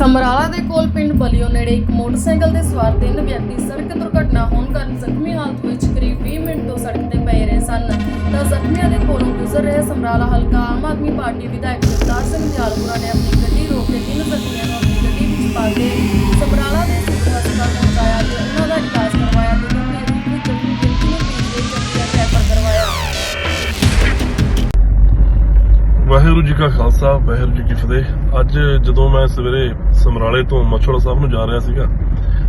ਸਮਰਾਲਾ ਦੇ ਕੋਲ ਪਿੰਡ ਬਲਿਓ ਨੇੜੇ ਇੱਕ ਮੋਟਰਸਾਈਕਲ ਦੇ ਸਵਾਰ ਤਿੰਨ ਵਿਅਕਤੀ ਸੜਕ ਦੁਰਘਟਨਾ ਹੋਣ ਕਾਰਨ ਜ਼ਖਮੀ ਹਾਲਤ ਵਿੱਚ ਕਰੀਬ 20 ਮਿੰਟ ਤੋਂ ਸੜਕ ਤੇ ਪਏ ਰਹੇ ਸਨ। ਤਾਂ ਜ਼ਖਮੀਆਂ ਦੇ ਕੋਲੋਂ ਗੁਜ਼ਰ ਰਹੇ ਸਮਰਾਲਾ ਹਲਕਾ ਆਮ ਆਦਮੀ ਪਾਰਟੀ ਵਿਧਾਇਕ ਜਗਤਾਰ ਸਿੰਘ ਦਿਆਲਪੁਰਾ ਨੇ ਆਪਣੀ ਗੱਡੀ ਰੋਕ ਕੇ ਤਿੰਨ ਜ਼ਖਮੀਆਂ ਨੂੰ ਆਪਣੀ ਗੱਡੀ ਵਿੱਚ ਪਾ ਕੇ ਵਾਹਿਗੁਰੂ ਜੀ ਕਾ ਖਾਲਸਾ ਵਾਹਿਗੁਰੂ ਜੀ ਕੀ ਫਤਿਹ। ਅੱਜ ਜਦੋਂ ਮੈਂ ਸਵੇਰੇ ਸਮਰਾਲੇ ਤੋਂ ਮਛੋੜਾ ਸਾਹਿਬ ਨੂੰ ਜਾ ਰਿਹਾ ਸੀਗਾ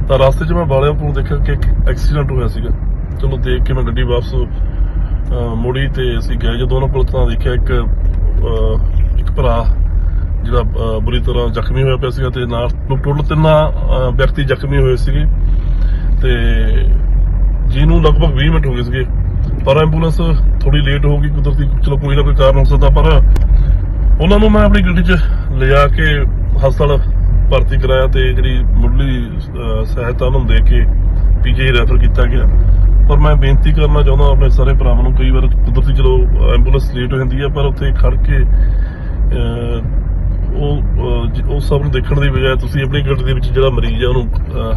ਤਾਂ ਰਸਤੇ 'ਚ ਮੈਂ ਬਾਲਿਆਂ ਕੋਲ ਦੇਖਿਆ ਕਿ ਇੱਕ ਐਕਸੀਡੈਂਟ ਹੋਇਆ ਸੀਗਾ। ਚਲੋ ਦੇਖ ਕੇ ਮੈਂ ਗੱਡੀ ਵਾਪਸ ਅਹ, ਮੁੜੀ ਤੇ ਅਸੀਂ ਗਏ। ਜਦੋਂ ਉਹਨਾਂ ਕੋਲ ਤਾਂ ਦੇਖਿਆ ਇੱਕ ਇੱਕ ਭਰਾ ਜਿਹੜਾ ਬੁਰੀ ਤਰ੍ਹਾਂ ਜ਼ਖਮੀ ਹੋਇਆ ਪਿਆ ਸੀਗਾ ਤੇ ਨਾਲ ਟੋਟਲ ਤਿੰਨਾਂ ਵਿਅਕਤੀ ਜ਼ਖਮੀ ਹੋਏ ਸੀਗੇ ਤੇ ਜਿਹਨੂੰ ਲਗਭਗ 20 ਮਿੰਟ ਹੋ ਗਏ ਸੀਗੇ। ਪਰ ਐਂਬੂਲੈਂਸ ਥੋੜੀ ਲੇਟ ਹੋ ਗਈ ਕੁਦਰਤੀ ਚਲੋ ਕੋਈ ਨਾ ਕੋਈ ਕਾਰਨ ਹੋ ਸਕਦਾ ਪਰ ਉਹਨਾਂ ਨੂੰ ਮੈਂ ਆਪਣੀ ਗੱਡੀ 'ਚ ਲਿਜਾ ਕੇ ਹਸਪਤਾਲ ਭਰਤੀ ਕਰਾਇਆ ਤੇ ਜਿਹੜੀ ਮੁੱਢਲੀ ਸਹਾਇਤਾ ਉਹਨਾਂ ਨੂੰ ਦੇ ਕੇ ਪੀਜੀ ਰੈਫਰ ਕੀਤਾ ਗਿਆ। ਪਰ ਮੈਂ ਬੇਨਤੀ ਕਰਨਾ ਚਾਹੁੰਦਾ ਆਪਣੇ ਸਾਰੇ ਭਰਾਵਾਂ ਨੂੰ ਕਈ ਵਾਰ ਕੁਦਰਤੀ ਚਲੋ ਐਂਬੂਲੈਂਸ ਲੇਟ ਹੋ ਜਾਂਦੀ ਹੈ ਪਰ ਉੱਥੇ ਖੜ ਕੇ ਅਹ, ਉਹ ਉਹ ਸਭ ਨੂੰ ਦੇਖਣ ਦੀ ਬਜਾਏ ਤੁਸੀਂ ਆਪਣੀ ਗੱਡੀ ਦੇ ਵਿੱਚ ਜਿਹੜਾ ਮਰੀਜ਼ ਹੈ ਉਹਨੂੰ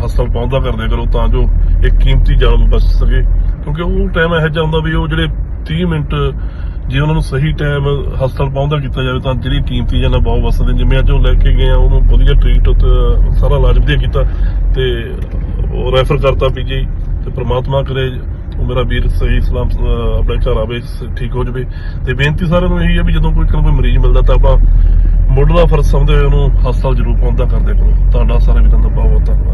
ਹਸਪਤਾਲ ਪਹੁੰਚਦਾ ਕਰ ਕਰੋ ਤਾਂ ਜੋ ਇੱਕ ਕੀਮਤੀ ਜਾਨ ਬਚ ਸਕੇ। ਕਿਉਂਕਿ ਉਹ ਟਾਈਮ ਇਹੋ ਜਿਹਾ ਹੁੰਦਾ ਵੀ ਉਹ ਜਿਹੜੇ 30 ਮਿੰਟ ਜੇ ਉਹਨਾਂ ਨੂੰ ਸਹੀ ਟਾਈਮ ਹਸਪਤਾਲ ਪਹੁੰਚਦਾ ਕੀਤਾ ਜਾਵੇ ਤਾਂ ਜਿਹੜੀ ਕੀਮਤੀ ਜਾਨਾਂ ਬਹੁਤ ਵਸਦੇ ਜਿਵੇਂ ਅੱਜ ਉਹ ਲੈ ਕੇ ਗਏ ਆ, ਉਹਨੂੰ ਵਧੀਆ ਟ੍ਰੀਟ ਸਾਰਾ ਇਲਾਜ ਵਧੀਆ ਕੀਤਾ ਤੇ ਉਹ ਰੈਫਰ ਕਰਤਾ ਪੀਜੀ ਤੇ ਪ੍ਰਮਾਤਮਾ ਕਰੇ, ਉਹ ਮੇਰਾ ਵੀਰ ਸਹੀ ਸਲਾਮ ਆਪਣੇ ਘਰ ਆਵੇ ਠੀਕ ਹੋ ਜਾਵੇ। ਤੇ ਬੇਨਤੀ ਸਾਰਿਆਂ ਨੂੰ ਇਹੀ ਹੈ ਵੀ ਜਦੋਂ ਕੋਈ ਕੋਈ ਮਰੀਜ਼ ਮਿਲਦਾ ਤਾਂ ਆਪਾਂ ਮੁੱਢਲਾ ਫਰਜ਼ ਸਮਝਦੇ ਹੋਏ ਉਹਨੂੰ ਹਸਪਤਾਲ ਜ਼ਰੂਰ ਪਹੁੰਚਦਾ ਕਰਦੇ ਕਰੋ ਤੁਹਾਡਾ ਸਾਰੇ ਵੀਰਾਂ ਦਾ ਬਹੁਤ ਬਹੁਤ ਧੰਨਵਾਦ।